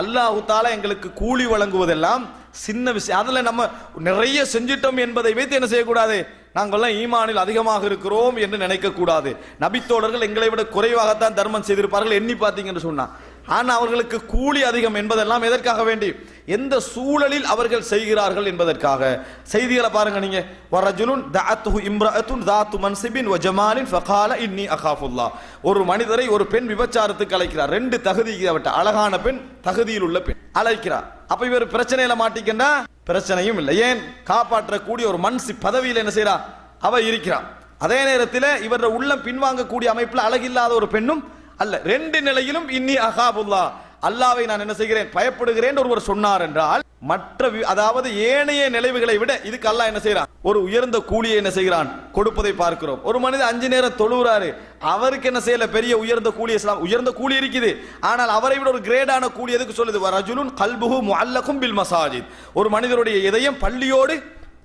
அல்லாஹு தாலா எங்களுக்கு கூலி வழங்குவதெல்லாம் சின்ன விஷயம் அதில் நம்ம நிறைய செஞ்சிட்டோம் என்பதை வைத்து என்ன செய்யக்கூடாது? நாங்கள்லாம் ஈமானில் அதிகமாக இருக்கிறோம் என்று நினைக்கக்கூடாது. நபித்தோழர்கள் எங்களை விட குறைவாகத்தான் தர்மம் செய்திருப்பார்கள் எண்ணி பார்த்தீங்கன்னு சொன்னால் ஆனால் அவர்களுக்கு கூலி அதிகம் என்பதெல்லாம் எதற்காக வேண்டி? எந்த சூழலில் அவர்கள் செய்கிறார்கள் என்பதற்காக. செய்திகளை பாருங்க நீங்க. வரஜுலுன் தஅத்துஹு இம்ரஅத்துன் தாத்து மன்சிபின் வ ஜமாலின் ஃபகால இன்னி அகாஃபுல்லா. ஒரு மனிதரை ஒரு பெண் விபச்சாரத்துக்கு அழைக்கிறார். ரெண்டு தகுதி அவட்ட அழகான பெண் தகுதியில் உள்ள பெண் அழைக்கிறார். அப்ப இவர் பிரச்சனையில மாட்டிக்கன்னா பிரச்சனையும் இல்லை. ஏன்? காப்பாற்றக்கூடிய ஒரு மன்சி பதவியில் என்ன செய்யறா அவ இருக்கிறான். அதே நேரத்தில் இவர உள்ளம் பின்வாங்கக்கூடிய அமைப்பில் அழகில்லாத ஒரு பெண்ணும் அல்ல. ரெண்டு நிலையிலும் இன்னி அகாபுல்லா அல்லாவை நான் என்ன செய்கிறேன்? பயப்படுகிறேன் ஒருவர் சொன்னார் என்றால் மற்ற அதாவது ஏனைய நிலைவுகளை விட இதுக்கு அல்லாஹ் என்ன செய்யறான் ஒரு உயர்ந்த கூலியை என்ன செய்கிறான்? கொடுப்பதை பார்க்கிறோம். ஒரு மனிதன் அஞ்சு நேரம் தொழுகிறாரு அவருக்கு என்ன செய்யல? பெரிய உயர்ந்த கூலி இஸ்லாம் உயர்ந்த கூலி இருக்குது. ஆனால் அவரை விட ஒரு கிரேடான கூலி எதுக்கு சொல்லுது? ரஜுலுன் கல்புகு முஅல்லகும் பில் மசாஜித். ஒரு மனிதருடைய இதயம் பள்ளியோடு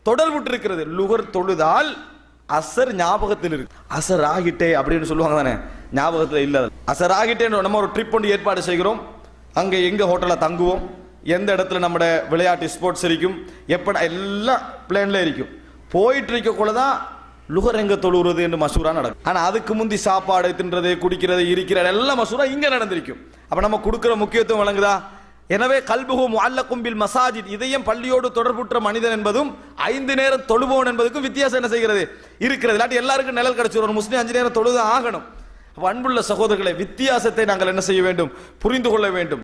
தொடர்புட்டு இருக்கிறது லுகர் தொழுதால் அசர் ஞாபகத்தில் இருக்கு. அசர் ஆகிட்டே அப்படின்னு சொல்லுவாங்க தானே? ஞாபகத்தில் இல்லை அசர் ஆகிட்டே நம்ம ஒரு ட்ரிப் ஒன்று ஏற்பாடு செய்கிறோம். அங்கே எங்கே ஹோட்டலில் தங்குவோம்? எந்த இடத்துல நம்ம விளையாட்டு ஸ்போர்ட்ஸ் இருக்கும்? எப்படா எல்லாம் பிளேன்ல இருக்கும். போயிட்டு இருக்கக்குள்ள தான் லுகர் எங்கே தொழுகிறது என்று மசூரா நடக்கும். ஆனால் அதுக்கு முந்தி சாப்பாடு தின்றது குடிக்கிறது இருக்கிறது எல்லாம் மசூரா இங்கே நடந்திருக்கும். அப்போ நம்ம கொடுக்குற முக்கியத்துவம் வழங்குதா? எனவே கல்புகு முஅல்லக்கும் கும்பில் மசாஜித். இதயம் பள்ளியோடு தொடர்புற்ற மனிதன் என்பதும் ஐந்து நேரம் தொழுபவன் என்பதுக்கும் வித்தியாசம் என்ன செய்கிறது? இருக்கிறது. இல்லாட்டி எல்லாருக்கும் நிழல் கிடைச்சிடும் முஸ்லீம் அஞ்சு நேரம் தொழுது ஆகணும். அன்புள்ள சகோதரர்களை வித்தியாசத்தை நாங்கள் என்ன செய்ய வேண்டும்? புரிந்து கொள்ள வேண்டும்.